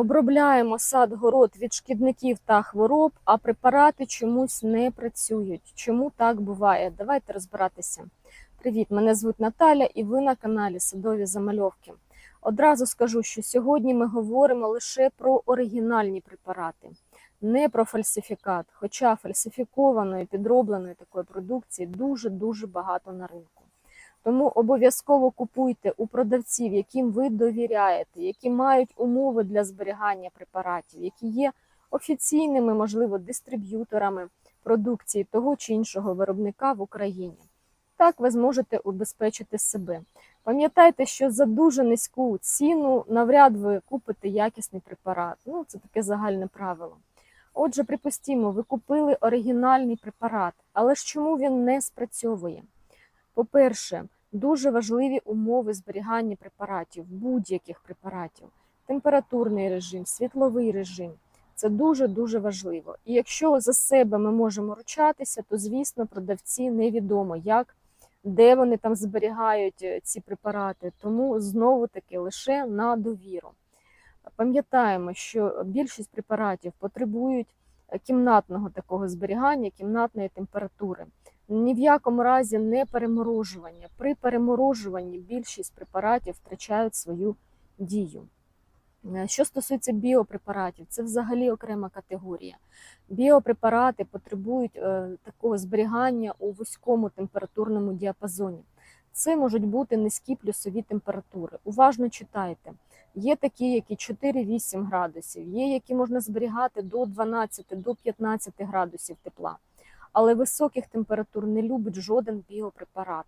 Обробляємо сад город від шкідників та хвороб, а препарати чомусь не працюють. Чому так буває? Давайте розбиратися. Привіт, мене звуть Наталя, і ви на каналі Садові Замальовки. Одразу скажу, що сьогодні ми говоримо лише про оригінальні препарати, не про фальсифікат. Хоча фальсифікованої, підробленої такої продукції дуже-дуже багато на ринку. Тому обов'язково купуйте у продавців, яким ви довіряєте, які мають умови для зберігання препаратів, які є офіційними, можливо, дистриб'юторами продукції того чи іншого виробника в Україні. Так ви зможете убезпечити себе. Пам'ятайте, що за дуже низьку ціну навряд ви купите якісний препарат. Ну, це таке загальне правило. Отже, припустімо, ви купили оригінальний препарат, але ж чому він не спрацьовує? По-перше, дуже важливі умови зберігання препаратів, будь-яких препаратів, температурний режим, світловий режим. Це дуже-дуже важливо. І якщо за себе ми можемо ручатися, то, звісно, продавці невідомо, як, де вони там зберігають е, ці препарати. Тому знову-таки лише на довіру. Пам'ятаємо, що більшість препаратів потребують е, кімнатного такого зберігання, кімнатної температури ні в якому разі не переморожування. При переморожуванні більшість препаратів втрачають свою дію. Е, Що стосується біопрепаратів, це взагалі окрема категорія. Біопрепарати потребують е, такого зберігання у вузькому температурному діапазоні. Це можуть бути низькі плюсові температури. Уважно читайте. Є такі, які 4-8 градусів, є, які можна зберігати до 12 до 15 градусів тепла але високих температур не любить жоден біопрепарат.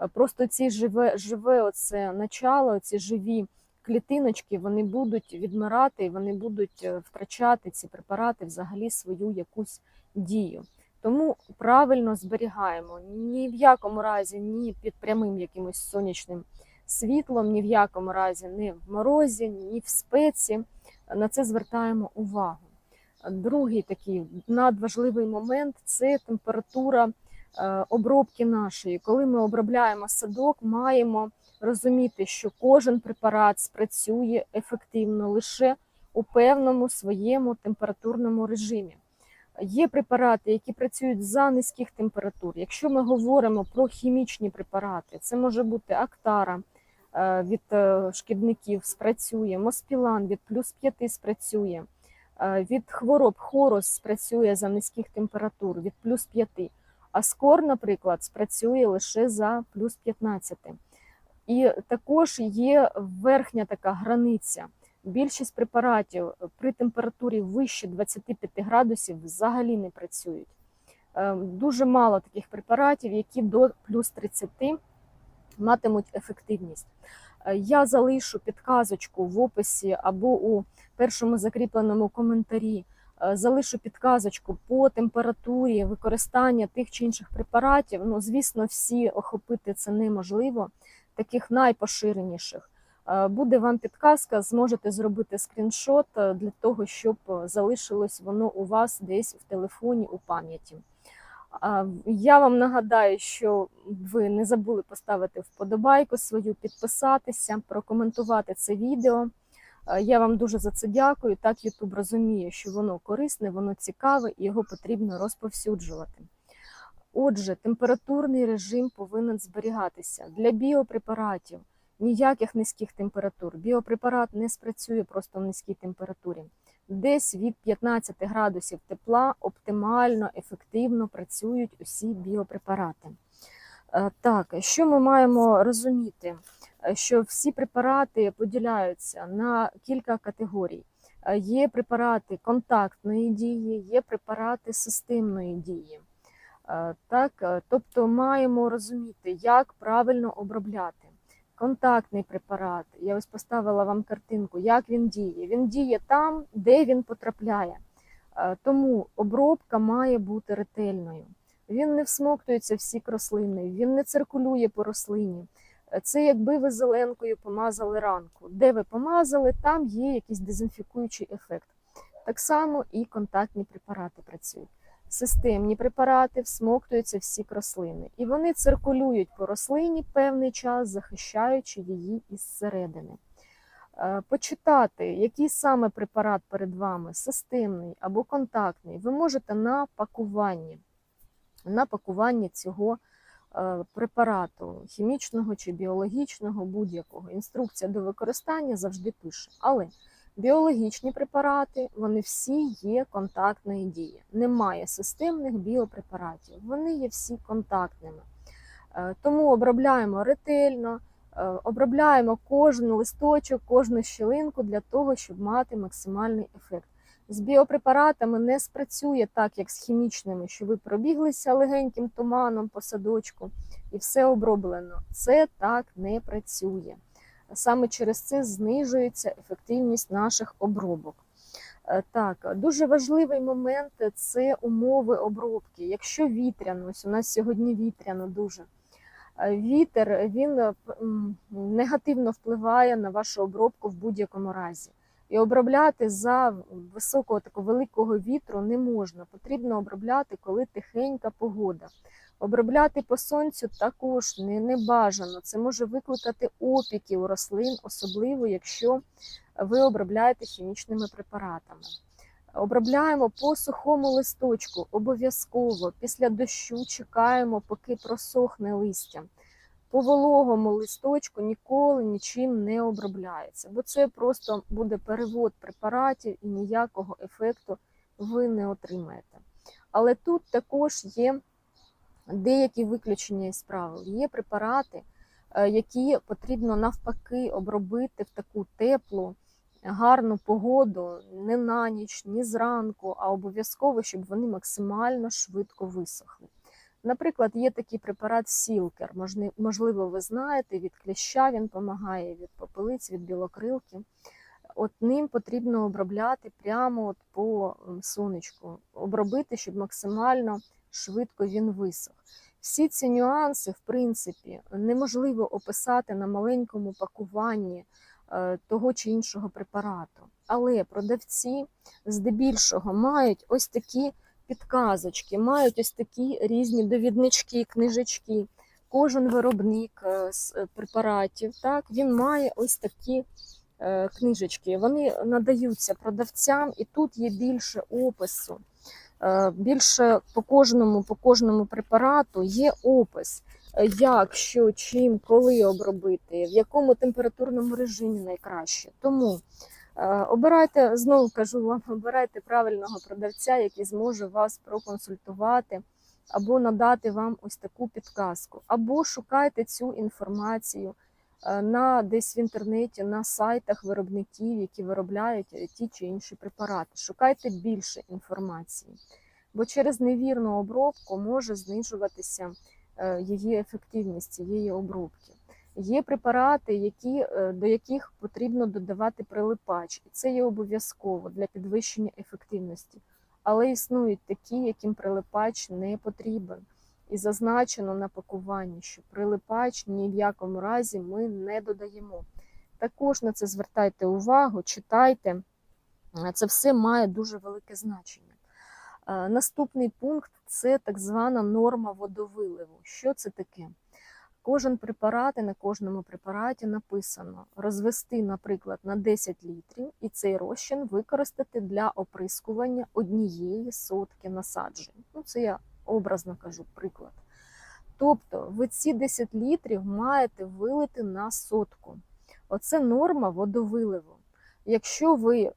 Е, Просто ці живе, живе оце начало, ці живі клітиночки, вони будуть відмирати і вони будуть е, втрачати ці препарати взагалі свою якусь дію. Тому правильно зберігаємо ні в якому разі, ні під прямим якимось сонячним світлом, ні в якому разі не в морозі, ні в спеці. На це звертаємо увагу. Другий такий надважливий момент це температура е, обробки нашої. Коли ми обробляємо садок, маємо розуміти, що кожен препарат спрацює ефективно лише у певному своєму температурному режимі. Є препарати, які працюють за низьких температур. Якщо ми говоримо про хімічні препарати, це може бути актара е, від е, шкідників, спрацює, моспілан від плюс 5 спрацює. Е, від хвороб хорус спрацює за низьких температур від плюс 5, а скор, наприклад, спрацює лише за плюс 15. І також є верхня така границя. Більшість препаратів при температурі вище 25 градусів взагалі не працюють. Е, Дуже мало таких препаратів, які до плюс 30 матимуть ефективність. Е, Я залишу підказочку в описі або у першому закріпленому коментарі. Е, Залишу підказочку по температурі використання тих чи інших препаратів. Ну, звісно, всі охопити це неможливо, таких найпоширеніших. Е, Буде вам підказка, зможете зробити скріншот е, для того, щоб залишилось воно у вас десь в телефоні у пам'яті. Я вам нагадаю, що ви не забули поставити вподобайку свою, підписатися, прокоментувати це відео. Е, Я вам дуже за це дякую. Так YouTube розуміє, що воно корисне, воно цікаве і його потрібно розповсюджувати. Отже, температурний режим повинен зберігатися для біопрепаратів. Ніяких низьких температур. Біопрепарат не спрацює просто в низькій температурі. Десь від 15 градусів тепла оптимально, ефективно працюють усі біопрепарати. Е, Так, що ми маємо розуміти? Е, Що всі препарати поділяються на кілька категорій. Е, Є препарати контактної дії, є препарати системної дії. Е, Так, тобто маємо розуміти, як правильно обробляти. Контактний препарат, я ось поставила вам картинку, як він діє. Він діє там, де він потрапляє. Тому обробка має бути ретельною. Він не всмоктується в сік рослини, він не циркулює по рослині. Це якби ви зеленкою помазали ранку. Де ви помазали, там є якийсь дезінфікуючий ефект. Так само і контактні препарати працюють. Системні препарати всмоктуються в сік рослини, і вони циркулюють по рослині певний час, захищаючи її із середини. е, почитати, який саме препарат перед вами, системний або контактний, ви можете на пакуванні, на пакуванні цього препарату, хімічного чи біологічного, будь-якого. Інструкція до використання завжди пише. Але біологічні препарати, вони всі є контактної дії. Немає системних біопрепаратів, вони є всі контактними. Е, Тому обробляємо ретельно, е, обробляємо кожен листочок, кожну щілинку для того, щоб мати максимальний ефект. З біопрепаратами не спрацює так, як з хімічними, що ви пробіглися легеньким туманом по садочку і все оброблено. Це так не працює. Саме через це знижується ефективність наших обробок. Е, Так, дуже важливий момент це умови обробки. Якщо вітряно, ось у нас сьогодні вітряно дуже. Е, Вітер він негативно впливає на вашу обробку в будь-якому разі. І обробляти за високого такого великого вітру не можна. Потрібно обробляти, коли тихенька погода. Обробляти по сонцю також не, не бажано. Це може викликати опіки у рослин, особливо якщо ви обробляєте хімічними препаратами. Обробляємо по сухому листочку обов'язково. Після дощу чекаємо, поки просохне листя. По вологому листочку ніколи нічим не обробляється, бо це просто буде перевод препаратів і ніякого ефекту ви не отримаєте. Але тут також є деякі виключення із правил. Є препарати, е, які потрібно навпаки обробити в таку теплу, гарну погоду не на ніч, ні зранку, а обов'язково, щоб вони максимально швидко висохли. Наприклад, є такий препарат Сілкер. Можливо, ви знаєте, від кліща він допомагає, від попелиць, від білокрилки. От ним потрібно обробляти прямо от по сонечку, обробити, щоб максимально швидко він висох. Всі ці нюанси, в принципі, неможливо описати на маленькому пакуванні е, того чи іншого препарату. Але продавці здебільшого мають ось такі підказочки, мають ось такі різні довіднички, книжечки. Кожен виробник е, з е, препаратів, так, він має ось такі е, книжечки. Вони надаються продавцям, і тут є більше опису. Більше по кожному, по кожному препарату є опис, як, що, чим, коли обробити, в якому температурному режимі найкраще. Тому обирайте, знову кажу вам, обирайте правильного продавця, який зможе вас проконсультувати або надати вам ось таку підказку, або шукайте цю інформацію е, на десь в інтернеті, на сайтах виробників, які виробляють е, ті чи інші препарати. Шукайте більше інформації, бо через невірну обробку може знижуватися е, її ефективність цієї обробки. Є препарати, які, е, до яких потрібно додавати прилипач, і це є обов'язково для підвищення ефективності. Але існують такі, яким прилипач не потрібен. І зазначено на пакуванні, що прилипач ні в якому разі ми не додаємо. Також на це звертайте увагу, читайте. Це все має дуже велике значення. Е, Наступний пункт це так звана норма водовиливу. Що це таке? Кожен препарат і на кожному препараті написано розвести, наприклад, на 10 літрів, і цей розчин використати для оприскування однієї сотки насаджень. Ну, це я образно кажу приклад. Тобто ви ці 10 літрів маєте вилити на сотку. Оце норма водовиливу. Якщо ви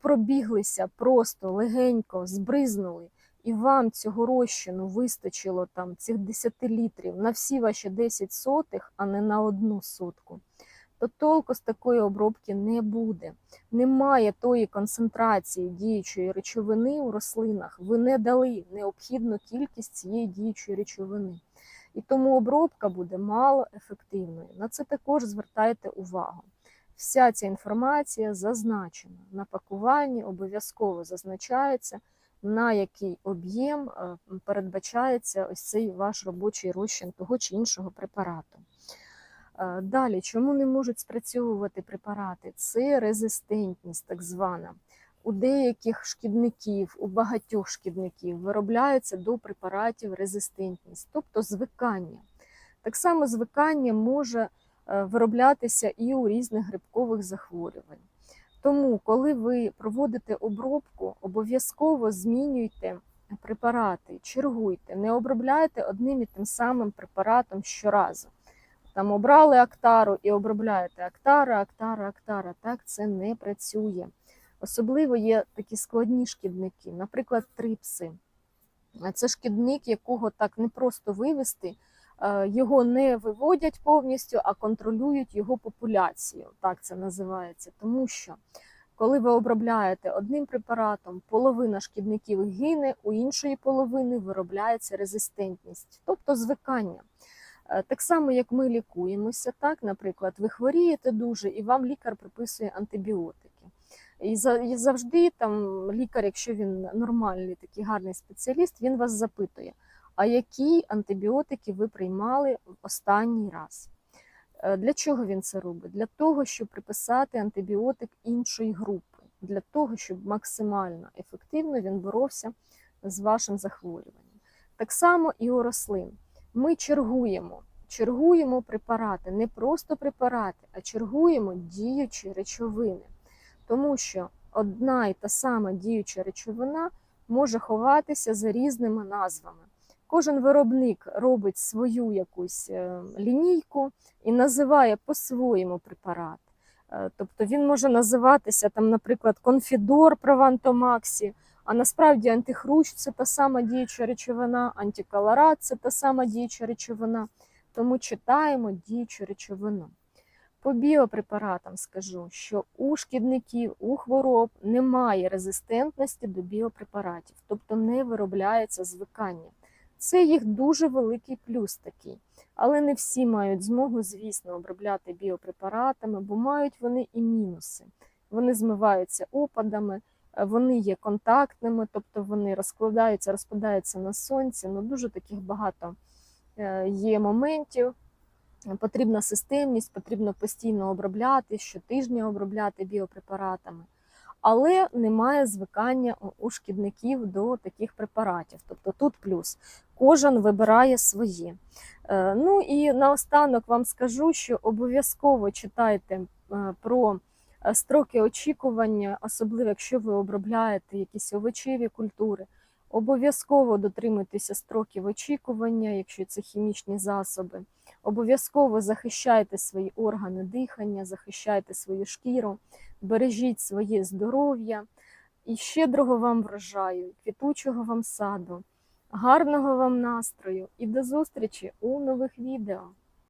пробіглися просто легенько, збризнули, і вам цього розчину вистачило там цих 10 літрів на всі ваші 10 сотих, а не на одну сотку, то толку з такої обробки не буде. Немає тої концентрації діючої речовини у рослинах. Ви не дали необхідну кількість цієї діючої речовини. І тому обробка буде мало ефективною. На це також звертайте увагу. Вся ця інформація зазначена на пакуванні, обов'язково зазначається, на який об'єм е, передбачається ось цей ваш робочий розчин того чи іншого препарату. Е, Далі, чому не можуть спрацьовувати препарати? Це резистентність, так звана. У деяких шкідників, у багатьох шкідників виробляється до препаратів резистентність, тобто звикання. Так само звикання може е, вироблятися і у різних грибкових захворювань. Тому, коли ви проводите обробку, обов'язково змінюйте препарати, чергуйте, не обробляйте одним і тим самим препаратом щоразу. Там обрали актару і обробляєте актара, актара, актара. Так це не працює. Особливо є такі складні шкідники, наприклад, трипси. Це шкідник, якого так не просто вивести, його не виводять повністю, а контролюють його популяцію. Так це називається. Тому що коли ви обробляєте одним препаратом, половина шкідників гине, у іншої половини виробляється резистентність, тобто звикання. Е, Так само, як ми лікуємося, так, наприклад, ви хворієте дуже, і вам лікар приписує антибіотики. І завжди там лікар, якщо він нормальний, такий гарний спеціаліст, він вас запитує, а які антибіотики ви приймали в останній раз? Е, Для чого він це робить? Для того, щоб приписати антибіотик іншої групи, для того, щоб максимально ефективно він боровся з вашим захворюванням. Так само і у рослин. Ми чергуємо, чергуємо препарати, не просто препарати, а чергуємо діючі речовини. Тому що одна і та сама діюча речовина може ховатися за різними назвами. Кожен виробник робить свою якусь е, лінійку і називає по-своєму препарат. Е, Тобто він може називатися, там, наприклад, конфідор Провантомаксі, а насправді антихрущ це та сама діюча речовина, антиколорат це та сама діюча речовина. Тому читаємо діючу речовину. По біопрепаратам скажу, що у шкідників, у хвороб немає резистентності до біопрепаратів, тобто не виробляється звикання. Це їх дуже великий плюс такий. Але не всі мають змогу, звісно, обробляти біопрепаратами, бо мають вони і мінуси. Вони змиваються опадами, е, вони є контактними, тобто вони розкладаються, розпадаються на сонці. Ну дуже таких багато е, є моментів. Потрібна системність, потрібно постійно обробляти, щотижня обробляти біопрепаратами. Але немає звикання у- шкідників до таких препаратів. Тобто тут плюс. Кожен вибирає своє. Е, Ну і наостанок вам скажу, що обов'язково читайте е, про е, строки очікування, особливо якщо ви обробляєте якісь овочеві культури. Обов'язково дотримуйтеся строків очікування, якщо це хімічні засоби. Обов'язково захищайте свої органи дихання, захищайте свою шкіру, бережіть своє здоров'я і щедрого вам врожаю, квітучого вам саду, гарного вам настрою і до зустрічі у нових відео.